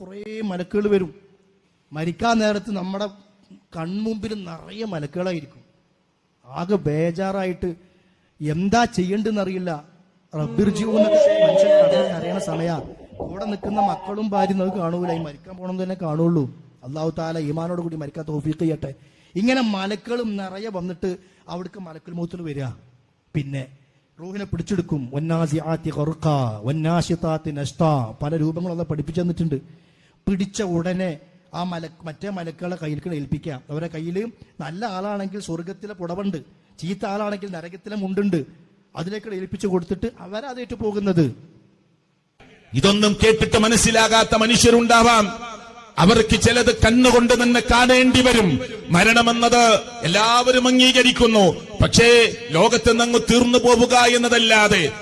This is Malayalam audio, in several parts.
കുറേ മലക്കുകൾ വരും. മരിക്കാൻ നേരത്ത് നമ്മുടെ കൺമുമ്പിൽ നിറയെ മലക്കുകളായിരിക്കും. ആകെ ബേജാറായിട്ട് എന്താ ചെയ്യണ്ടെന്നറിയില്ല റബ്ബിർജീവെന്നൊക്കെ മനുഷ്യൻ കരയണ സമയ. കൂടെ നിൽക്കുന്ന മക്കളും ഭാര്യയും നമുക്ക് കാണൂല. ഈ മരിക്കാൻ പോകണം തന്നെ കാണുള്ളൂ. അള്ളാഹു താല ഈമാനോട് കൂടി മരിക്കാൻ തോഫീക്ക് ചെയ്യട്ടെ. ഇങ്ങനെ മലക്കളും നിറയെ വന്നിട്ട് അവിടേക്ക് മലക്കൽ മൂത്തിൽ വരിക. പിന്നെ റൂഹിനെ പിടിച്ചെടുക്കും. ഒന്നാസി ആത്തി കൊറുക്ക ഒന്നാശിത്താത്തി നഷ്ട പല രൂപങ്ങളൊക്കെ പഠിപ്പിച്ചു തന്നിട്ടുണ്ട്. പിടിച്ച ഉടനെ ആ മല മറ്റേ മലക്കുകളെ കയ്യിൽ ഏൽപ്പിക്കാം. അവരെ കയ്യിൽ നല്ല ആളാണെങ്കിൽ സ്വർഗത്തിലെ പുടവുണ്ട്. ചീത്ത ആളാണെങ്കിൽ നരകത്തിലെ മുണ്ടുണ്ട്. അതിലേക്ക് ഏൽപ്പിച്ചു കൊടുത്തിട്ട് അവരതേറ്റ് പോകുന്നത് ഇതൊന്നും കേട്ടിട്ട് മനസ്സിലാകാത്ത മനുഷ്യരുണ്ടാവാം. അവർക്ക് ചിലത് കണ്ണുകൊണ്ട് തന്നെ കാണേണ്ടി വരും. മരണമെന്നത് എല്ലാവരും അംഗീകരിക്കുന്നു. പക്ഷേ ലോകത്ത് നിന്ന് തീർന്നു പോവുക എന്നതല്ലാതെ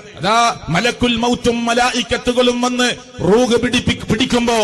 മലക്കുൽ മൗറ്റും മലായിക്കത്തുകളും വന്ന് റൂഹ് പിടിപ്പി പിടിക്കുമ്പോ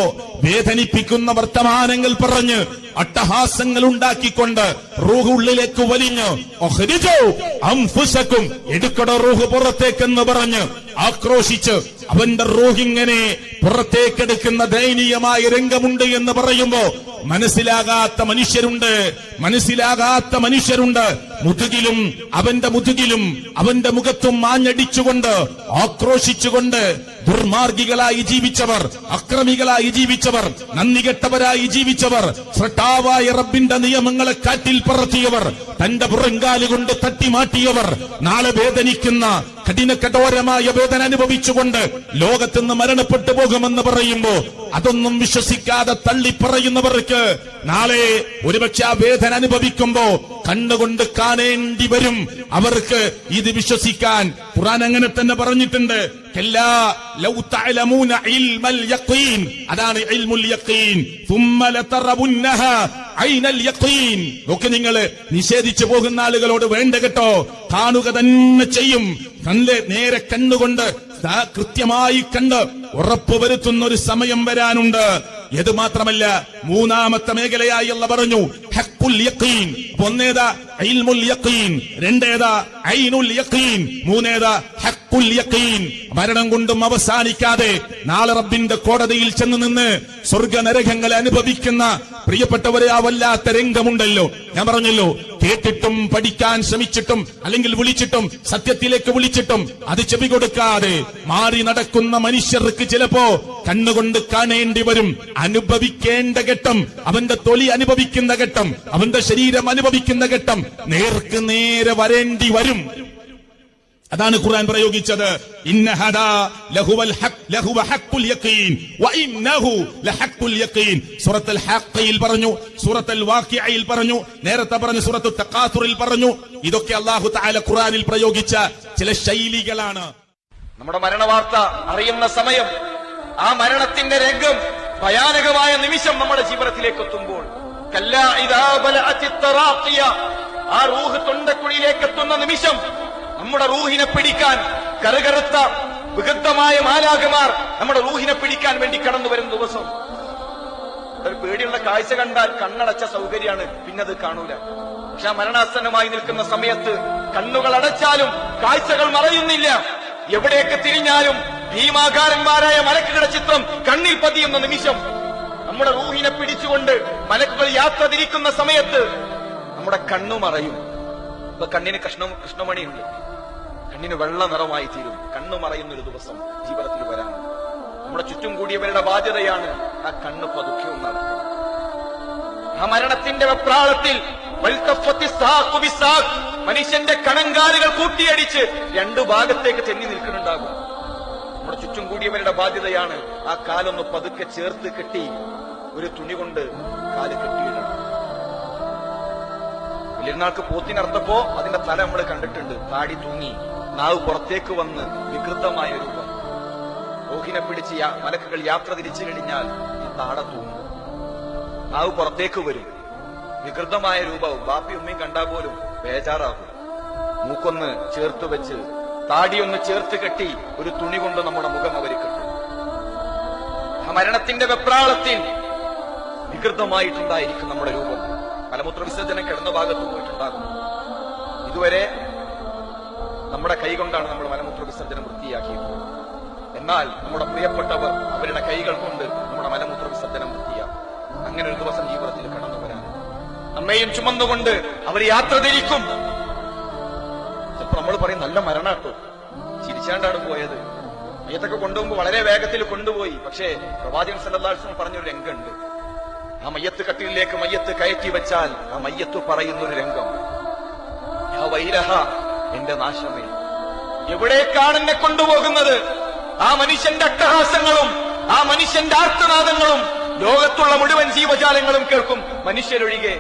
വേദനിപ്പിക്കുന്ന വർത്തമാനങ്ങൾ പറഞ്ഞ് അട്ടഹാസങ്ങൾ ഉണ്ടാക്കിക്കൊണ്ട് റൂഹ് ഉള്ളിലേക്ക് വലിഞ്ഞ് "ഒഹ്രിജൂ അൻഫുസക്കും എടുക്കട റൂഹ് പുറത്തേക്കെന്ന് പറഞ്ഞ് ആക്രോശിച്ച് അവന്റെ റൂഹിങ്ങനെ പുറത്തേക്കെടുക്കുന്ന ദയനീയമായ രംഗമുണ്ട് എന്ന് പറയുമ്പോ മനസ്സിലാകാത്ത മനുഷ്യരുണ്ട്. മനസ്സിലാകാത്ത മനുഷ്യരുണ്ട്. മുതുകിലും അവന്റെ മുതുകിലും അവന്റെ മുഖത്തും മാഞ്ഞടിച്ചുകൊണ്ട് ആക്രോശിച്ചുകൊണ്ട് ദുർമാർഗികളായി ജീവിച്ചവർ അക്രമികളായി ജീവിച്ചവർ നന്ദികെട്ടവരായി ജീവിച്ചവർ ശ്രട്ടാവായ റബ്ബിന്റെ നിയമങ്ങളെ കാറ്റിൽ പറത്തിയവർ തന്റെ പുറങ്കാൽ കൊണ്ട് തട്ടിമാറ്റിയവർ നാളെ വേദനിക്കുന്ന കഠിന കഠോരമായ വേദന അനുഭവിച്ചുകൊണ്ട് ലോകത്തുനിന്ന് മരണപ്പെട്ടു പോകുമെന്ന് പറയുമ്പോ അതൊന്നും വിശ്വസിക്കാതെ തള്ളി പറയുന്നവർക്ക് നാളെ ഒരുപക്ഷെ ആ വേദന അനുഭവിക്കുമ്പോ കണ്ണുകൊണ്ട് കാണേണ്ടി വരും. അവർക്ക് ഇത് വിശ്വസിക്കാൻ ഖുറാൻ അങ്ങനെ തന്നെ പറഞ്ഞിട്ടുണ്ട്. അതാണ് നോക്ക് നിങ്ങൾ നിഷേധിച്ചു പോകുന്ന ആളുകളോട് വേണ്ട കേട്ടോ. കാണുക തന്നെ ചെയ്യും. നല്ല നേരെ കണ്ണുകൊണ്ട് കൃത്യമായി കണ്ട് ഉറപ്പുവരുത്തുന്ന ഒരു സമയം വരാനുണ്ട്. ഇത് മാത്രമല്ല മൂന്നാമത്തെ മേഖലയായി അല്ല പറഞ്ഞു ഹക്കുൽ അപ്പൊ ഒന്നേതാ ഇൽമുൽ യഖീൻ രണ്ടേതാ ഐനുൽ യഖീൻ മൂന്നേതാ ഹക്കുൽ യഖീൻ മരണം കൊണ്ടും അവസാനിക്കാതെ നാളെ റബ്ബിന്റെ കോടതിയിൽ ചെന്ന് നിന്ന് സ്വർഗ നരകങ്ങൾ അനുഭവിക്കുന്ന പ്രിയപ്പെട്ടവരെ ആ വല്ലാത്ത രംഗമുണ്ടല്ലോ. ഞാൻ പറഞ്ഞല്ലോ കേട്ടിട്ടും പഠിക്കാൻ ശ്രമിച്ചിട്ടും അല്ലെങ്കിൽ വിളിച്ചിട്ടും സത്യത്തിലേക്ക് വിളിച്ചിട്ടും അത് ചെവി കൊടുക്കാതെ മാറി നടക്കുന്ന മനുഷ്യർക്ക് ചിലപ്പോ കണ്ണുകൊണ്ട് കാണേണ്ടി വരും. അനുഭവിക്കേണ്ട ഘട്ടം അവന്റെ തൊലി അനുഭവിക്കുന്ന ഘട്ടം അവന്റെ ശരീരം അനുഭവിക്കുന്ന ഘട്ടം നേർക്ക് നേരെ വരേണ്ടി വരും. അതാണ് ഖുർആൻ പ്രയോഗിച്ചത്. സൂറത്തുൽ ഹഖയിൽ പറഞ്ഞു സൂറത്തുൽ വാഖിയയിൽ പറഞ്ഞു നേരത്തെ പറഞ്ഞു സൂറത്തു തഖാസുറിൽ പറഞ്ഞു. ഇതൊക്കെ അല്ലാഹു തആല ഖുർആനിൽ പ്രയോഗിച്ച ചില ശൈലികളാണ്. നമ്മുടെ മരണവാർത്ത അറിയുന്ന സമയം ആ മരണത്തിന്റെ രംഗം ഭയാനകമായ നിമിഷം നമ്മുടെ ജീവിതത്തിലേക്ക് എത്തുമ്പോൾ കല്ല തറാഖിയ. ആ റൂഹ് തൊണ്ടക്കുഴിയിലേക്ക് എത്തുന്ന നിമിഷം നമ്മുടെ റൂഹിനെ പിടിക്കാൻ കറുകറുത്ത വികൃതമായ മാലാകമാർ നമ്മുടെ റൂഹിനെ പിടിക്കാൻ വേണ്ടി കടന്നു വരുന്ന ദിവസം. ഒരു പേടിയുള്ള കാഴ്ച കണ്ടാൽ കണ്ണടച്ച സൗകര്യമാണ്. പിന്നെ അത് കാണൂല. പക്ഷെ മരണാസന്നമായി നിൽക്കുന്ന സമയത്ത് കണ്ണുകൾ അടച്ചാലും കാഴ്ചകൾ മറയുന്നില്ല. എവിടെയൊക്കെ തിരിഞ്ഞാലും ഭീമാകാരന്മാരായ മലക്കുകളുടെ ചിത്രം കണ്ണിൽ പതിയുന്ന നിമിഷം നമ്മുടെ റൂഹിനെ പിടിച്ചുകൊണ്ട് മലക്കുകൾ യാത്ര തിരിക്കുന്ന സമയത്ത് നമ്മുടെ കണ്ണു മറയും. ഇപ്പൊ കണ്ണിന് കൃഷ്ണ കൃഷ്ണമണിയുണ്ട്. കണ്ണിന് വെള്ള നിറമായി തീരും. കണ്ണു മറയുന്ന ഒരു ദിവസം ജീവിതത്തിൽ വരാൻ നമ്മുടെ ചുറ്റും കൂടിയവരുടെ ബാധ്യതയാണ് ആ കണ്ണ് പതുക്കെ ഒന്ന് ആ മരണത്തിന്റെ വെപ്രാളത്തിൽ മനുഷ്യന്റെ കണങ്കാലുകൾ കൂട്ടിയടിച്ച് രണ്ടു ഭാഗത്തേക്ക് തെന്നി നിൽക്കുന്നുണ്ടാകും. നമ്മുടെ ചുറ്റും കൂടിയവരുടെ ബാധ്യതയാണ് ആ കാലൊന്ന് പതുക്കെ ചേർത്ത് കെട്ടി ഒരു തുണി കൊണ്ട് കാൽ കെട്ടിയിടണം വലിയൊരുനാൾക്ക് പോത്തിനർത്തപ്പോ അതിന്റെ തല നമ്മൾ കണ്ടിട്ടുണ്ട്. താടി തൂങ്ങി. നാവ് പുറത്തേക്ക് വന്ന് വികൃതമായ രൂപം. റോഹിനെ പിടിച്ച് മലക്കുകൾ യാത്ര തിരിച്ചു കഴിഞ്ഞാൽ ഈ താട തൂങ്ങും. നാവ് പുറത്തേക്ക് വരും. വികൃതമായ രൂപവും. ബാപ്പി ഉമ്മയും കണ്ടാൽ പോലും ബേജാറാകും. മൂക്കൊന്ന് ചേർത്ത് വെച്ച് താടിയൊന്ന് ചേർത്ത് കെട്ടി ഒരു തുണി കൊണ്ട് നമ്മുടെ മുഖം അവർ കെട്ടും. മരണത്തിന്റെ വെപ്രാളത്തിൽ വികൃതമായിട്ടുണ്ടായിരിക്കും നമ്മുടെ രൂപം. മലമൂത്ര വിസർജനം കിടന്ന ഭാഗത്ത് പോയിട്ടുണ്ടാകും ഇതുവരെ നമ്മുടെ കൈകൊണ്ടാണ് നമ്മൾ മലമൂത്ര വിസർജനം വൃത്തിയാക്കിയത്. എന്നാൽ നമ്മുടെ പ്രിയപ്പെട്ടവർ അവരുടെ കൈകൾ കൊണ്ട് നമ്മുടെ മലമൂത്ര വിസർജനം വൃത്തിയാക്കും. അങ്ങനെ ഒരു ദിവസം ജീവിതത്തിൽ കടന്നു വരാൻ. നമ്മയും ചുമന്നുകൊണ്ട് അവർ യാത്ര തിരിക്കും. നമ്മൾ പറയും നല്ല മരണാട്ടോ ചിരിച്ചാണ്ടാണ് പോയത്. മയ്യത്തൊക്കെ കൊണ്ടുപോകുമ്പോൾ വളരെ വേഗത്തിൽ കൊണ്ടുപോയി. പക്ഷേ പ്രവാചകൻ സല്ലാസ് പറഞ്ഞൊരു രംഗമുണ്ട്. ആ മയ്യത്ത് കട്ടിലേക്ക് മയ്യത്ത് കയറ്റി വെച്ചാൽ ആ മയ്യത്ത് പറയുന്നൊരു രംഗം. ആ വൈരഹ എന്റെ നാശമേ. എവിടേക്കാണ് എന്നെ കൊണ്ടുപോകുന്നത്? ആ മനുഷ്യന്റെ അട്ടഹാസങ്ങളും ആ മനുഷ്യന്റെ ആർത്തനാദങ്ങളും ലോകത്തുള്ള മുഴുവൻ ജീവജാലങ്ങളും കേൾക്കും മനുഷ്യരൊഴികെ.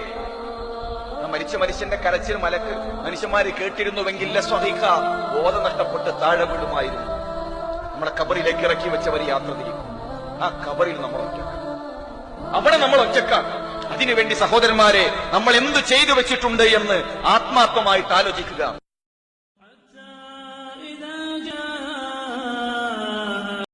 മരിച്ച മനുഷ്യന്റെ കരച്ചിൽ മലക്ക് മനുഷ്യന്മാര് കേട്ടിരുന്നുവെങ്കിൽ സ്വഹിക ബോധ നഷ്ടപ്പെട്ട് താഴെ വീടുമായിരുന്നു. നമ്മുടെ കബറിലേക്ക് ഇറക്കി വെച്ചവർ യാത്ര തിരിക്കും. ആ കബറിൽ നമ്മൾ ഒറ്റക്കാണ് അവിടെ നമ്മൾ ഒറ്റക്കാണ്. അതിനുവേണ്ടി സഹോദരന്മാരെ നമ്മൾ എന്ത് ചെയ്തു വെച്ചിട്ടുണ്ട് എന്ന് ആത്മാർത്ഥമായിട്ട് ആലോചിക്കുക.